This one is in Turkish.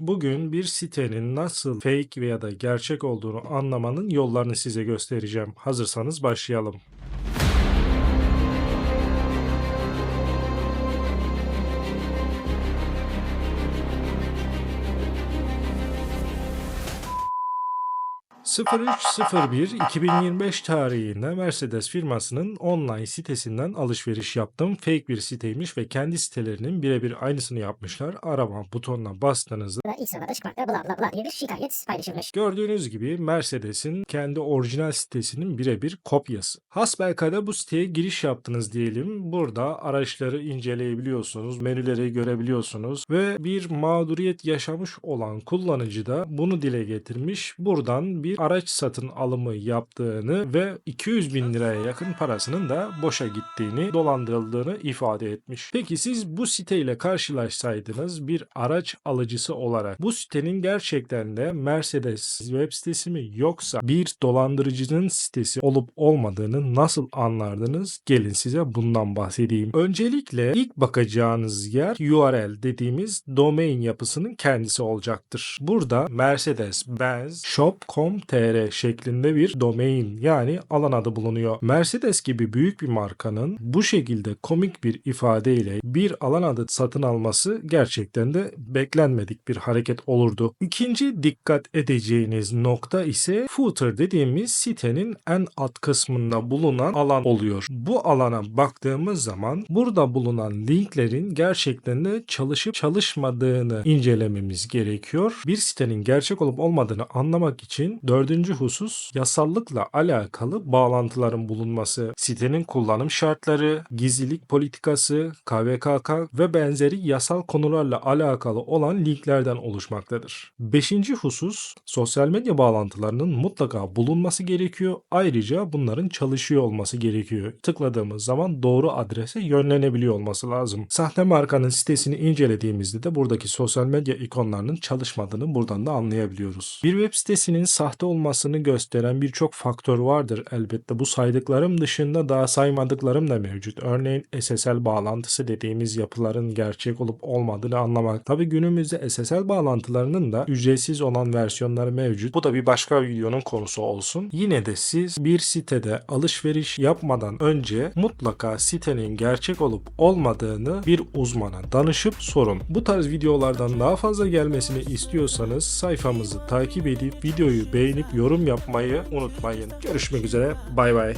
Bugün bir sitenin nasıl fake veya da gerçek olduğunu anlamanın yollarını size göstereceğim. Hazırsanız başlayalım. ...03.01.2025 tarihinde Mercedes firmasının online sitesinden alışveriş yaptım. Fake bir siteymiş ve kendi sitelerinin birebir aynısını yapmışlar. Arama butonuna bastığınızda ilk sırada çıkmakta bla bla bla diye bir şikayet paylaşılmış. Gördüğünüz gibi Mercedes'in kendi orijinal sitesinin birebir kopyası. Hasbelkader bu siteye giriş yaptınız diyelim. Burada araçları inceleyebiliyorsunuz, menüleri görebiliyorsunuz ve bir mağduriyet yaşamış olan kullanıcı da bunu dile getirmiş. Buradan bir araç satın alımı yaptığını ve 200 bin liraya yakın parasının da boşa gittiğini, dolandırıldığını ifade etmiş. Peki siz bu siteyle karşılaşsaydınız bir araç alıcısı olarak bu sitenin gerçekten de Mercedes web sitesi mi yoksa bir dolandırıcının sitesi olup olmadığını nasıl anlardınız? Gelin size bundan bahsedeyim. Öncelikle ilk bakacağınız yer URL dediğimiz domain yapısının kendisi olacaktır. Burada Mercedes-Benz shop.com.tr şeklinde bir domain yani alan adı bulunuyor. Mercedes gibi büyük bir markanın bu şekilde komik bir ifadeyle bir alan adı satın alması gerçekten de beklenmedik bir hareket olurdu. İkinci dikkat edeceğiniz nokta ise footer dediğimiz sitenin en alt kısmında bulunan alan oluyor. Bu alana baktığımız zaman burada bulunan linklerin gerçekten de çalışıp çalışmadığını incelememiz gerekiyor. Bir sitenin gerçek olup olmadığını anlamak için dördüncü husus yasallıkla alakalı bağlantıların bulunması, sitenin kullanım şartları, gizlilik politikası, KVKK ve benzeri yasal konularla alakalı olan linklerden oluşmaktadır. Beşinci husus sosyal medya bağlantılarının mutlaka bulunması gerekiyor. Ayrıca bunların çalışıyor olması gerekiyor. Tıkladığımız zaman doğru adrese yönlenebiliyor olması lazım. Sahte markanın sitesini incelediğimizde de buradaki sosyal medya ikonlarının çalışmadığını buradan da anlayabiliyoruz. Bir web sitesinin sahte olmasını gösteren birçok faktör vardır elbette. Bu saydıklarım dışında daha saymadıklarım da mevcut. Örneğin SSL bağlantısı dediğimiz yapıların gerçek olup olmadığını anlamak. Tabi günümüzde SSL bağlantılarının da ücretsiz olan versiyonları mevcut. Bu da bir başka videonun konusu olsun. Yine de siz bir sitede alışveriş yapmadan önce mutlaka sitenin gerçek olup olmadığını bir uzmana danışıp sorun. Bu tarz videolardan daha fazla gelmesini istiyorsanız sayfamızı takip edip videoyu beğenip yorum yapmayı unutmayın. Görüşmek üzere. Bay bay.